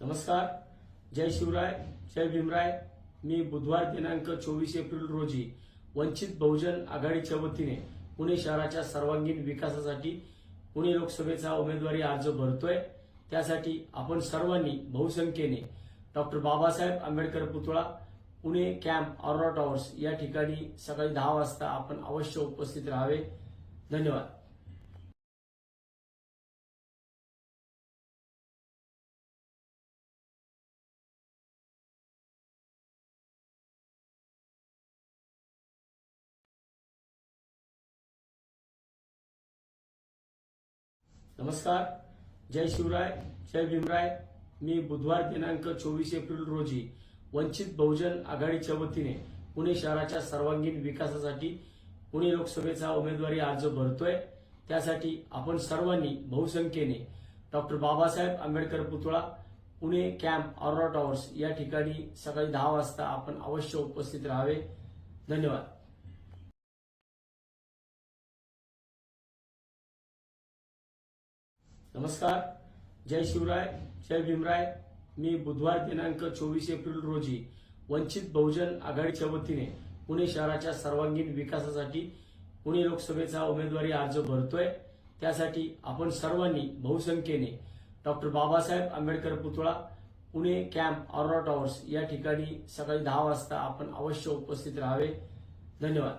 नमस्कार. जय शिवराय जय भीमराय. मी बुधवार दिनांक चोवीस एप्रिल रोजी वंचित बहुजन आघाडीच्या वतीने पुणे शहराच्या सर्वांगीण विकासासाठी पुणे लोकसभेचा उमेदवारी अर्ज भरतोय. त्यासाठी आपण सर्वांनी बहुसंख्येने डॉक्टर बाबासाहेब आंबेडकर पुतळा पुणे कॅम्प ऑरोरा टॉवर्स या ठिकाणी सकाळी दहा वाजता आपण अवश्य उपस्थित राहावे. धन्यवाद. नमस्कार जय शिवराय जय भीमराय. मी बुधवार दिनांक चोवीस एप्रिल रोजी वंचित बहुजन आघाडीच्या वतीने पुणे शहराच्या सर्वांगीण विकासासाठी पुणे लोकसभेचा उमेदवारी अर्ज भरतोय. त्यासाठी आपण सर्वांनी बहुसंख्येने डॉक्टर बाबासाहेब आंबेडकर पुतळा पुणे कॅम्प ऑरोरा टॉवर्स या ठिकाणी सकाळी दहा वाजता आपण अवश्य उपस्थित राहावे. धन्यवाद. नमस्कार जय शिवराय जय भीमराय. मी बुधवार दिनांक चोवीस एप्रिल रोजी वंचित बहुजन आघाडीच्या वतीने पुणे शहराच्या सर्वांगीण विकासासाठी पुणे लोकसभेचा उमेदवारी अर्ज भरतोय. त्यासाठी आपण सर्वांनी बहुसंख्येने डॉक्टर बाबासाहेब आंबेडकर पुतळा पुणे कॅम्प ऑरोरा टॉवर्स या ठिकाणी सकाळी दहा वाजता आपण अवश्य उपस्थित राहावे. धन्यवाद.